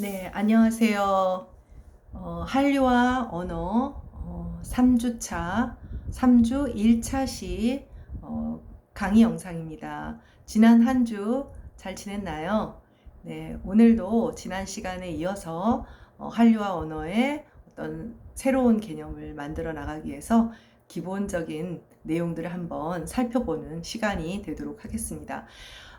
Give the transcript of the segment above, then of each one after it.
네, 안녕하세요. 어, 한류와 언어 어, 3주차, 3주 1차 시 어, 강의 영상입니다. 지난 한 주 잘 지냈나요? 네, 오늘도 지난 시간에 이어서 어, 한류와 언어의 어떤 새로운 개념을 만들어 나가기 위해서 기본적인 내용들을 한번 살펴보는 시간이 되도록 하겠습니다.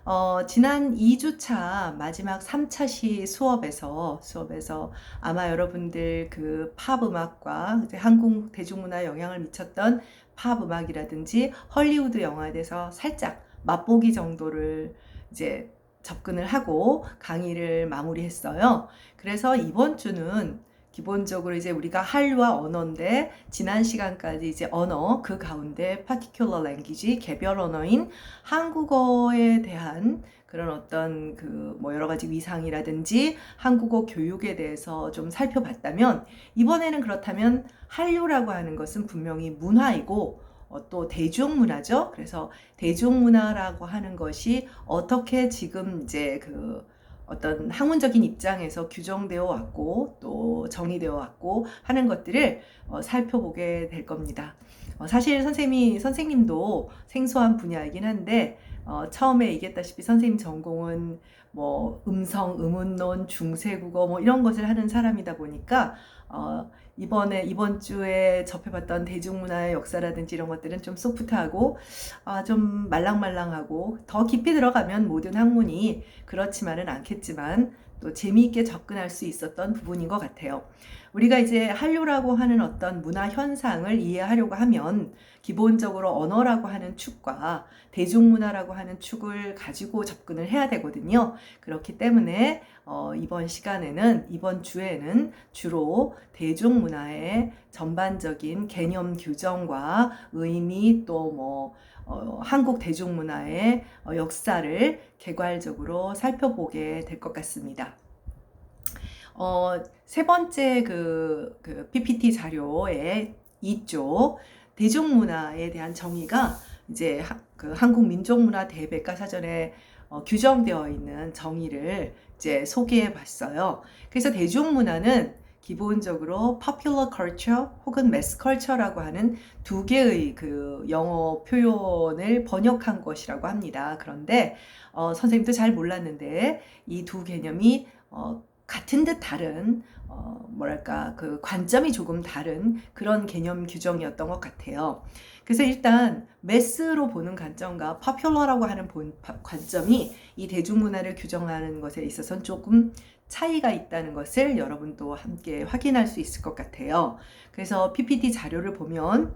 어, 지난 2주차 마지막 3차 시 수업에서 수업에서 아마 여러분들 그 팝 음악과 한국 대중문화에 영향을 미쳤던 팝 음악이라든지 헐리우드 영화에 대해서 살짝 맛보기 정도를 이제 접근을 하고 강의를 마무리했어요. 그래서 이번 주는 기본적으로 이제 우리가 한류와 언어인데 지난 시간까지 이제 언어 그 가운데 particular language 개별 언어인 한국어에 대한 그런 어떤 그 뭐 여러 가지 위상이라든지 한국어 교육에 대해서 좀 살펴봤다면 이번에는 그렇다면 한류라고 하는 것은 분명히 문화이고 어, 또 대중문화죠. 그래서 대중문화라고 하는 것이 어떻게 지금 이제 그 어떤 학문적인 입장에서 규정되어 왔고 또 정의되어 왔고 하는 것들을 어, 살펴보게 될 겁니다. 어, 사실 선생님이 선생님도 생소한 분야이긴 한데 어, 처음에 얘기했다시피 선생님 전공은 뭐 음성, 음운론, 중세국어 뭐 이런 것을 하는 사람이다 보니까 어, 이번에 이번 주에 접해봤던 대중문화의 역사라든지 이런 것들은 좀 소프트하고 아, 좀 말랑말랑하고 더 깊이 들어가면 모든 학문이 그렇지만은 않겠지만 또 재미있게 접근할 수 있었던 부분인 것 같아요. 우리가 이제 한류라고 하는 어떤 문화 현상을 이해하려고 하면 기본적으로 언어라고 하는 축과 대중문화라고 하는 축을 가지고 접근을 해야 되거든요. 그렇기 때문에 어, 이번 시간에는 이번 주에는 주로 대중문화의 전반적인 개념 규정과 의미 또뭐 어, 한국 대중문화의 어, 역사를 개괄적으로 살펴보게 될 것 같습니다. 어, 세 번째 그, 그 PPT 자료의 이쪽 대중문화에 대한 정의가 이제 하, 그 한국 민족문화 대백과사전에 어, 규정되어 있는 정의를 이제 소개해 봤어요. 그래서 대중문화는 기본적으로 popular culture 혹은 mass culture라고 하는 두 개의 그 영어 표현을 번역한 것이라고 합니다. 그런데 어, 선생님도 잘 몰랐는데 이 두 개념이 어, 같은 듯 다른 어, 뭐랄까 그 관점이 조금 다른 그런 개념 규정이었던 것 같아요. 그래서 일단 매스로 보는 관점과 파퓰러라고 하는 본, 관점이 이 대중문화를 규정하는 것에 있어서는 조금 차이가 있다는 것을 여러분도 함께 확인할 수 있을 것 같아요. 그래서 PPT 자료를 보면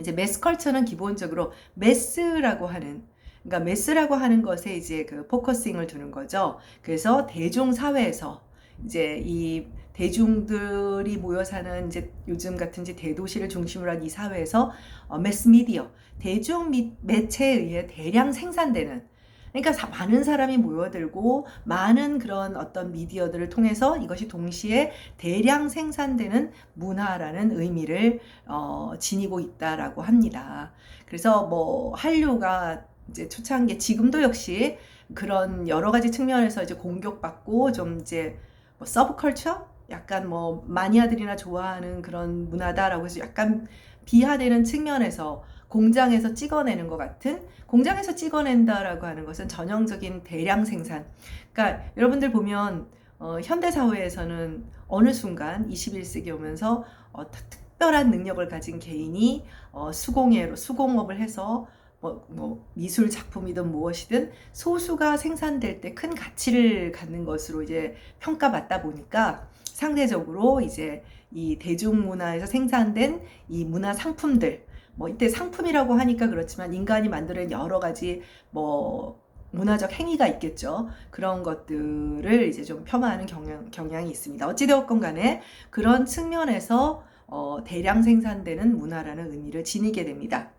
이제 매스컬처는 기본적으로 매스라고 하는 그러니까 매스라고 하는 것에 이제 그 포커싱을 두는 거죠. 그래서 대중 사회에서 이제 이 대중들이 모여 사는 이제 요즘 같은 이제 대도시를 중심으로 한 이 사회에서 어, 매스 미디어 대중 미, 매체에 의해 대량 생산되는 그러니까 많은 사람이 모여들고 많은 그런 어떤 미디어들을 통해서 이것이 동시에 대량 생산되는 문화라는 의미를 어, 지니고 있다라고 합니다. 그래서 뭐 한류가 이제 초창기 지금도 역시 그런 여러 가지 측면에서 이제 공격받고 좀 이제 뭐 서브컬처 약간 뭐 마니아들이나 좋아하는 그런 문화다라고 해서 약간 비하되는 측면에서 공장에서 찍어내는 것 같은 공장에서 찍어낸다라고 하는 것은 전형적인 대량 생산. 그러니까 여러분들 보면 어, 현대 사회에서는 어느 순간 21세기 오면서 어, 특별한 능력을 가진 개인이 어, 수공예로 수공업을 해서 뭐, 뭐 미술 작품이든 무엇이든 소수가 생산될 때 큰 가치를 갖는 것으로 이제 평가받다 보니까 상대적으로 이제 이 대중문화에서 생산된 이 문화 상품들 뭐 이때 상품이라고 하니까 그렇지만 인간이 만드는 여러 가지 뭐 문화적 행위가 있겠죠. 그런 것들을 이제 좀 폄하하는 경향, 경향이 있습니다. 어찌되었건 간에 그런 측면에서 어, 대량 생산되는 문화라는 의미를 지니게 됩니다.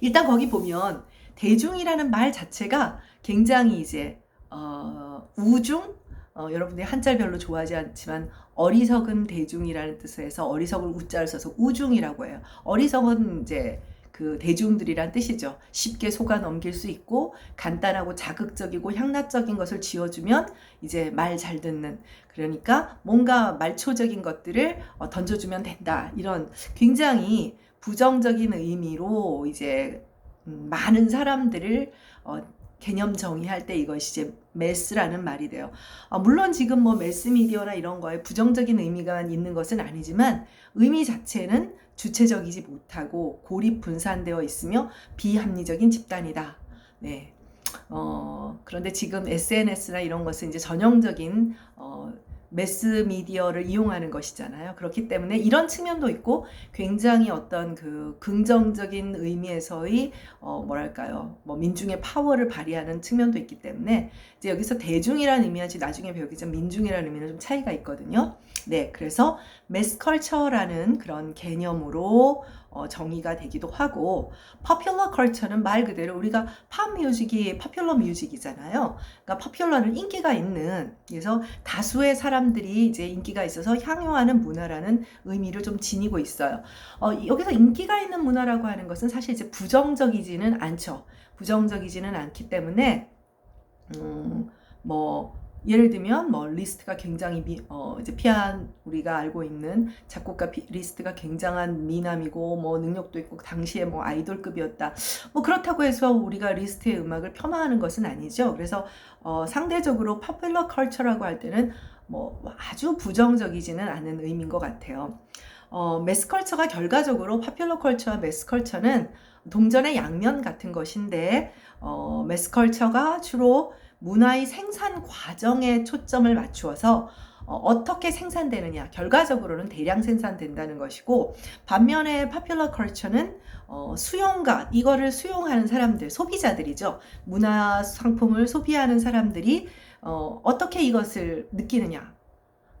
일단 거기 보면 대중이라는 말 자체가 굉장히 이제 어, 우중 어, 여러분들이 한자를 별로 좋아하지 않지만 어리석은 대중이라는 뜻에서 어리석을 우자를 써서 우중이라고 해요. 어리석은 이제 그 대중들이란 뜻이죠. 쉽게 속아 넘길 수 있고 간단하고 자극적이고 향락적인 것을 지어주면 이제 말 잘 듣는 그러니까 뭔가 말초적인 것들을 어, 던져주면 된다 이런 굉장히 부정적인 의미로 이제 음, 많은 사람들을 어, 개념 정의할 때 이것이 이제 매스라는 말이 돼요. 아, 물론 지금 뭐 매스 미디어나 이런 거에 부정적인 의미가 있는 것은 아니지만 의미 자체는 주체적이지 못하고 고립 분산되어 있으며 비합리적인 집단이다. 네. 어, 그런데 지금 SNS나 이런 것은 이제 전형적인 어, 매스 미디어를 이용하는 것이잖아요. 그렇기 때문에 이런 측면도 있고 굉장히 어떤 그 긍정적인 의미에서의 어 뭐랄까요? 뭐 민중의 파워를 발휘하는 측면도 있기 때문에 이제 여기서 대중이라는 의미와 나중에 배우겠지만 민중이라는 의미는 좀 차이가 있거든요. 네, 그래서 매스컬처라는 그런 개념으로 어, 정의가 되기도 하고 popular culture는 말 그대로 우리가 팝 뮤직이 popular 뮤직이잖아요. 그러니까 popular는 인기가 있는 그래서 다수의 사람들이 이제 인기가 있어서 향유하는 문화라는 의미를 좀 지니고 있어요. 어, 여기서 인기가 있는 문화라고 하는 것은 사실 이제 부정적이지는 않죠. 부정적이지는 않기 때문에 음, 뭐 예를 들면 뭐 리스트가 굉장히 미, 어 이제 피안 우리가 알고 있는 작곡가 피, 리스트가 굉장한 미남이고 뭐 능력도 있고 당시에 뭐 아이돌급이었다. 뭐 그렇다고 해서 우리가 리스트의 음악을 폄하하는 것은 아니죠. 그래서 어 상대적으로 파퓰러 컬처라고 할 때는 뭐 아주 부정적이지는 않은 의미인 것 같아요. 어, 매스컬처가 결과적으로 파퓰러 컬처와 매스컬처는 동전의 양면 같은 것인데 어, 매스컬처가 주로 문화의 생산 과정에 초점을 맞추어서 어, 떻게 생산되느냐. 결과적으로는 대량 생산된다는 것이고 반면에 파퓰러 컬처는 어, 수용가 이거를 수용하는 사람들 소비자들이죠. 문화 상품을 소비하는 사람들이 어, 어떻게 이것을 느끼느냐.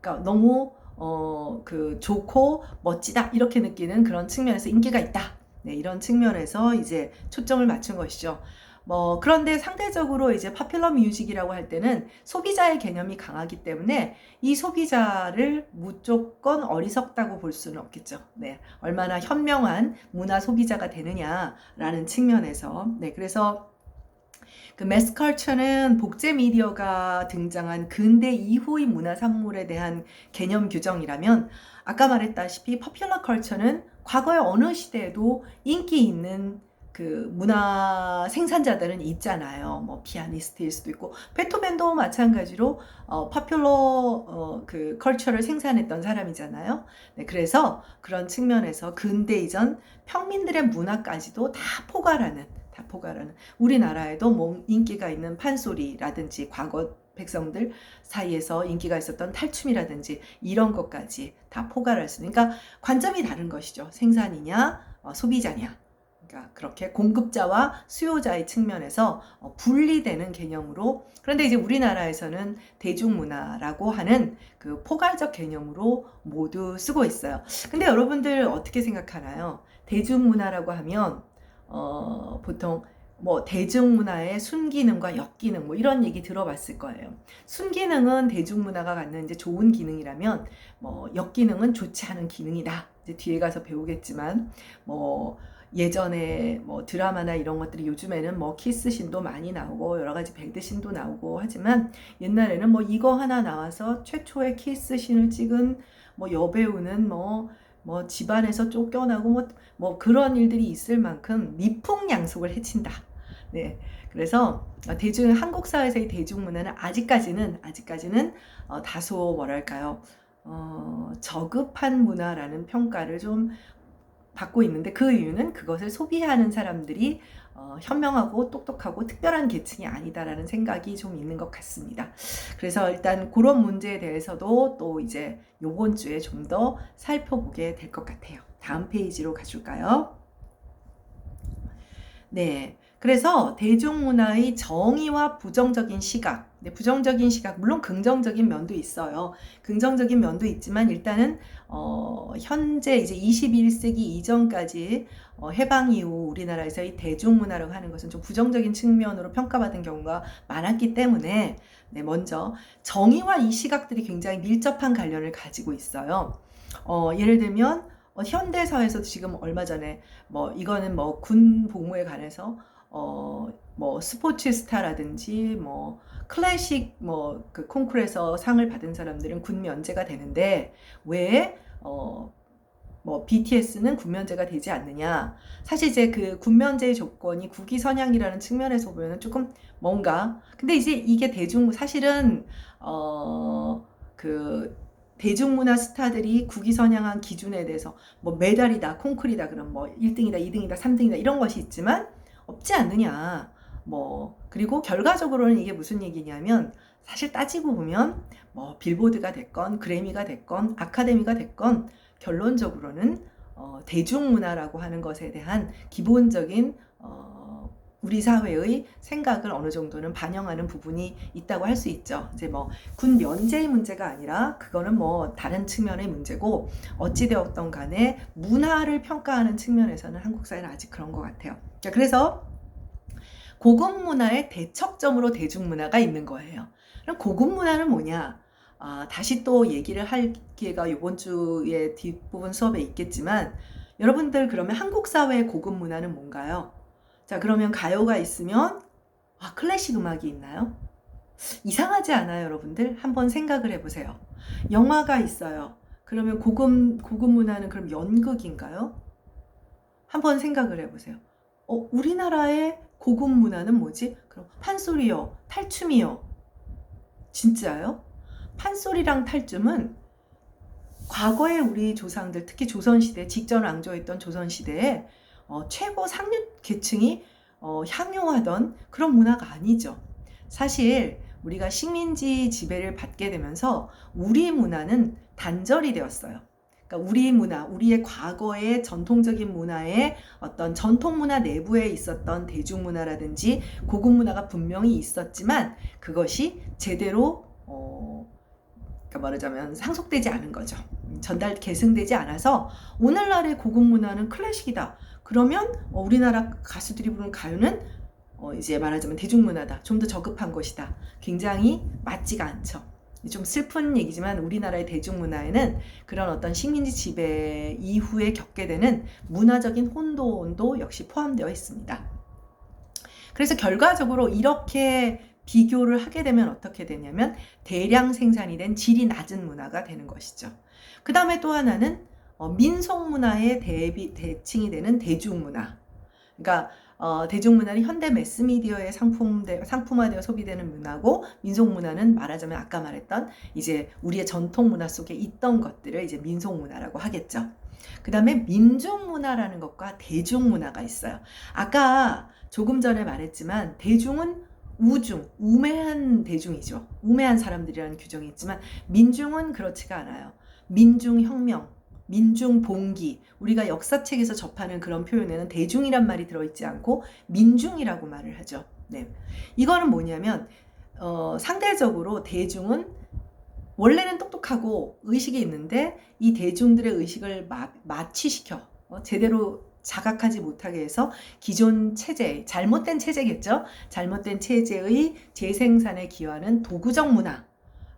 그러니까 너무 어, 그 좋고 멋지다. 이렇게 느끼는 그런 측면에서 인기가 있다. 네, 이런 측면에서 이제 초점을 맞춘 것이죠. 뭐 그런데 상대적으로 이제 파퓰러 뮤직이라고 할 때는 소비자의 개념이 강하기 때문에 이 소비자를 무조건 어리석다고 볼 수는 없겠죠. 네. 얼마나 현명한 문화 소비자가 되느냐라는 측면에서 네. 그래서 그 매스컬처는 복제 미디어가 등장한 근대 이후의 문화 산물에 대한 개념 규정이라면 아까 말했다시피 파퓰러 컬처는 과거의 어느 시대에도 인기 있는 그 문화 생산자들은 있잖아요. 뭐 피아니스트일 수도 있고 베토벤도 마찬가지로 어 파퓰러 어 그 컬처를 생산했던 사람이잖아요. 네, 그래서 그런 측면에서 근대 이전 평민들의 문화까지도 다 포괄하는 다 포괄하는 우리나라에도 뭐 인기가 있는 판소리라든지 과거 백성들 사이에서 인기가 있었던 탈춤이라든지 이런 것까지 다 포괄할 수 있는 그러니까 관점이 다른 것이죠. 생산이냐 어, 소비자냐 그러니까 그렇게 공급자와 수요자의 측면에서 어, 분리되는 개념으로 그런데 이제 우리나라에서는 대중문화라고 하는 그 포괄적 개념으로 모두 쓰고 있어요. 근데 여러분들 어떻게 생각하나요? 대중문화라고 하면 어, 보통 뭐 대중문화의 순기능과 역기능 뭐 이런 얘기 들어봤을 거예요. 순기능은 대중문화가 갖는 이제 좋은 기능이라면 뭐 역기능은 좋지 않은 기능이다. 이제 뒤에 가서 배우겠지만 뭐 예전에 뭐 드라마나 이런 것들이 요즘에는 뭐 키스신도 많이 나오고 여러 가지 배드신도 나오고 하지만 옛날에는 뭐 이거 하나 나와서 최초의 키스신을 찍은 뭐 여배우는 뭐, 뭐 집안에서 쫓겨나고 뭐, 뭐 그런 일들이 있을 만큼 미풍양속을 해친다. 네. 그래서 대중, 한국 사회에서의 대중문화는 아직까지는, 아직까지는 어, 다소 뭐랄까요. 어, 저급한 문화라는 평가를 좀 받고 있는데 그 이유는 그것을 소비하는 사람들이 어, 현명하고 똑똑하고 특별한 계층이 아니다라는 생각이 좀 있는 것 같습니다. 그래서 일단 그런 문제에 대해서도 또 이제 요번 주에 좀 더 살펴보게 될 것 같아요. 다음 페이지로 가줄까요? 네. 그래서 대중문화의 정의와 부정적인 시각, 네, 부정적인 시각, 물론 긍정적인 면도 있어요. 긍정적인 면도 있지만 일단은 어, 현재 이제 21세기 이전까지 어, 해방 이후 우리나라에서의 대중문화라고 하는 것은 좀 부정적인 측면으로 평가받은 경우가 많았기 때문에 네, 먼저 정의와 이 시각들이 굉장히 밀접한 관련을 가지고 있어요. 어, 예를 들면 어, 현대사에서도 지금 얼마 전에 뭐 이거는 뭐 군 복무에 관해서 어 뭐 스포츠 스타라든지 뭐 클래식 뭐 그 콩쿠르에서 상을 받은 사람들은 군 면제가 되는데 왜 어 뭐 BTS는 군면제가 되지 않느냐. 사실 이제 그 군면제의 조건이 국위 선양이라는 측면에서 보면 조금 뭔가 근데 이제 이게 대중 사실은 어 그 대중문화 스타들이 국위 선양한 기준에 대해서 뭐 메달이다, 콩쿨이다, 그럼 뭐 1등이다, 2등이다, 3등이다 이런 것이 있지만 없지 않느냐. 뭐 그리고 결과적으로는 이게 무슨 얘기냐면 사실 따지고 보면 뭐 빌보드가 됐건 그래미가 됐건 아카데미가 됐건 결론적으로는 어, 대중문화라고 하는 것에 대한 기본적인 어, 우리 사회의 생각을 어느 정도는 반영하는 부분이 있다고 할 수 있죠. 이제 뭐 군 면제의 문제가 아니라 그거는 뭐 다른 측면의 문제고 어찌되었던 간에 문화를 평가하는 측면에서는 한국 사회는 아직 그런 것 같아요. 자, 그래서 고급 문화의 대척점으로 대중문화가 있는 거예요. 그럼 고급 문화는 뭐냐? 아, 다시 또 얘기를 할 기회가 이번 주에 뒷부분 수업에 있겠지만 여러분들 그러면 한국 사회의 고급 문화는 뭔가요? 자, 그러면 가요가 있으면 아, 클래식 음악이 있나요? 이상하지 않아요, 여러분들? 한번 생각을 해보세요. 영화가 있어요. 그러면 고급, 고급 문화는 그럼 연극인가요? 한번 생각을 해보세요. 어, 우리나라의 고급 문화는 뭐지? 그럼 판소리요, 탈춤이요. 진짜요? 판소리랑 탈춤은 과거에 우리 조상들, 특히 조선시대, 직전 왕조였던 조선시대에 어, 최고 상류 계층이 어, 향유하던 그런 문화가 아니죠. 사실 우리가 식민지 지배를 받게 되면서 우리 문화는 단절이 되었어요. 그러니까 우리 문화, 우리의 과거의 전통적인 문화의 어떤 전통 문화 내부에 있었던 대중 문화라든지 고급 문화가 분명히 있었지만 그것이 제대로 어, 그러니까 말하자면 상속되지 않은 거죠. 전달 계승되지 않아서 오늘날의 고급 문화는 클래식이다. 그러면 어, 우리나라 가수들이 부르는 가요는 어, 이제 말하자면 대중문화다. 좀 더 저급한 것이다. 굉장히 맞지가 않죠. 좀 슬픈 얘기지만 우리나라의 대중문화에는 그런 어떤 식민지 지배 이후에 겪게 되는 문화적인 혼돈도 역시 포함되어 있습니다. 그래서 결과적으로 이렇게 비교를 하게 되면 어떻게 되냐면 대량 생산이 된 질이 낮은 문화가 되는 것이죠. 그 다음에 또 하나는 어, 민속 문화의 대비 대칭이 되는 대중문화. 그러니까 어, 대중문화는 현대 매스미디어의 상품 상품화되어 소비되는 문화고 민속 문화는 말하자면 아까 말했던 이제 우리의 전통 문화 속에 있던 것들을 이제 민속 문화라고 하겠죠. 그 다음에 민족 문화라는 것과 대중 문화가 있어요. 아까 조금 전에 말했지만 대중은 우중, 우매한 대중이죠. 우매한 사람들이라는 규정이 있지만 민중은 그렇지가 않아요. 민중혁명, 민중 봉기 우리가 역사책에서 접하는 그런 표현에는 대중이란 말이 들어있지 않고 민중이라고 말을 하죠. 네, 이거는 뭐냐면 어, 상대적으로 대중은 원래는 똑똑하고 의식이 있는데 이 대중들의 의식을 마, 마취시켜 어, 제대로 자각하지 못하게 해서 기존 체제, 잘못된 체제겠죠? 잘못된 체제의 재생산에 기여하는 도구적 문화,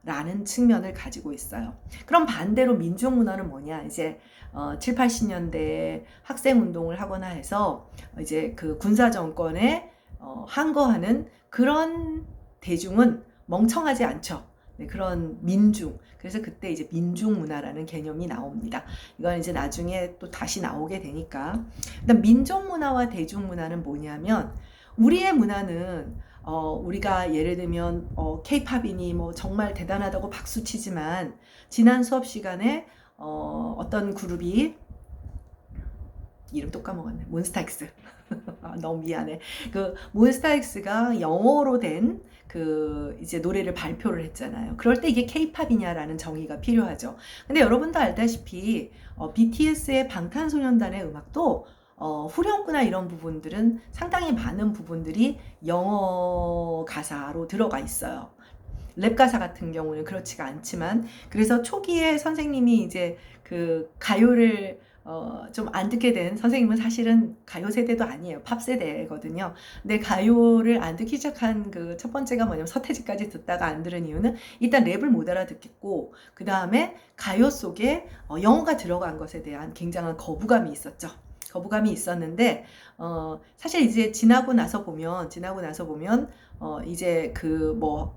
라는 측면을 가지고 있어요. 그럼 반대로 민족 문화는 뭐냐? 이제 어, 7, 80년대에 학생 운동을 하거나 해서 이제 그 군사 정권에 어, 항거하는 그런 대중은 멍청하지 않죠. 네, 그런 민중. 그래서 그때 이제 민중 문화라는 개념이 나옵니다. 이건 이제 나중에 또 다시 나오게 되니까. 일단 민족 문화와 대중 문화는 뭐냐면 우리의 문화는 어, 우리가 예를 들면 어, 케이팝이니 뭐 정말 대단하다고 박수 치지만 지난 수업 시간에 어, 어떤 그룹이 이름 또 까먹었네. 몬스타엑스. 아, 너무 미안해. 그 몬스타엑스가 영어로 된 그 이제 노래를 발표를 했잖아요. 그럴 때 이게 케이팝이냐라는 정의가 필요하죠. 근데 여러분도 알다시피 어, BTS의 방탄소년단의 음악도 어, 후렴구나 이런 부분들은 상당히 많은 부분들이 영어 가사로 들어가 있어요. 랩 가사 같은 경우는 그렇지가 않지만 그래서 초기에 선생님이 이제 그 가요를 어, 좀 안 듣게 된 선생님은 사실은 가요 세대도 아니에요. 팝 세대거든요. 근데 가요를 안 듣기 시작한 그 첫 번째가 뭐냐면 서태지까지 듣다가 안 들은 이유는 일단 랩을 못 알아듣겠고, 그 다음에 가요 속에 어, 영어가 들어간 것에 대한 굉장한 거부감이 있었죠. 거부감이 있었는데, 어, 사실 이제 지나고 나서 보면, 지나고 나서 보면, 어, 이제 그 뭐,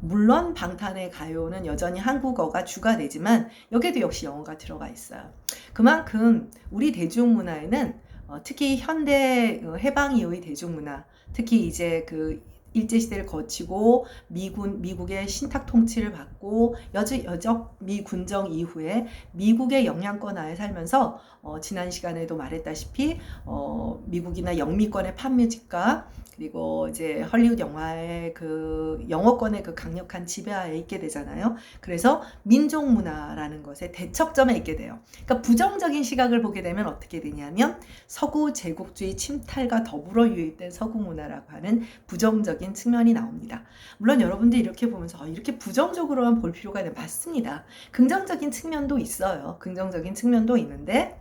물론 방탄의 가요는 여전히 한국어가 주가 되지만 여기에도 역시 영어가 들어가 있어요. 그만큼 우리 대중문화에는 어, 특히 현대 어, 해방 이후의 대중문화, 특히 이제 그 일제 시대를 거치고 미군 미국의 신탁 통치를 받고 여적 여적 미군정 이후에 미국의 영향권 하에 살면서 어, 지난 시간에도 말했다시피 어, 미국이나 영미권의 팝뮤직과 그리고 이제 헐리우드 영화의 그 영어권의 그 강력한 지배하에 있게 되잖아요. 그래서 민족 문화라는 것에 대척점에 있게 돼요. 그러니까 부정적인 시각을 보게 되면 어떻게 되냐면 서구 제국주의 침탈과 더불어 유입된 서구 문화라고 하는 부정적인 측면이 나옵니다. 물론 여러분들이 이렇게 보면서 어, 이렇게 부정적으로만 볼 필요가 맞습니다. 긍정적인 측면도 있어요. 긍정적인 측면도 있는데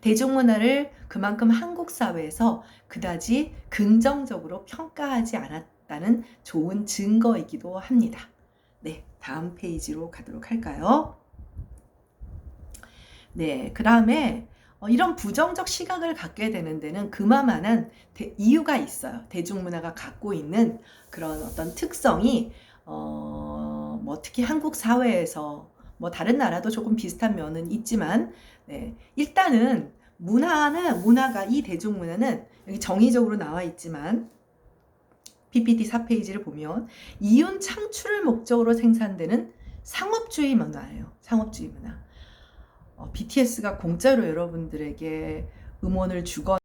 대중문화를 그만큼 한국 사회에서 그다지 긍정적으로 평가하지 않았다는 좋은 증거이기도 합니다. 네, 다음 페이지로 가도록 할까요? 네, 그 다음에 어, 이런 부정적 시각을 갖게 되는 데는 그만한 대- 이유가 있어요. 대중문화가 갖고 있는 그런 어떤 특성이 어, 뭐 특히 한국 사회에서 뭐 다른 나라도 조금 비슷한 면은 있지만 네, 일단은 문화는 문화가 이 대중문화는 여기 정의적으로 나와 있지만 PPT 4페이지를 보면 이윤 창출을 목적으로 생산되는 상업주의 문화예요. 상업주의 문화. 어, BTS가 공짜로 여러분들에게 음원을 주거나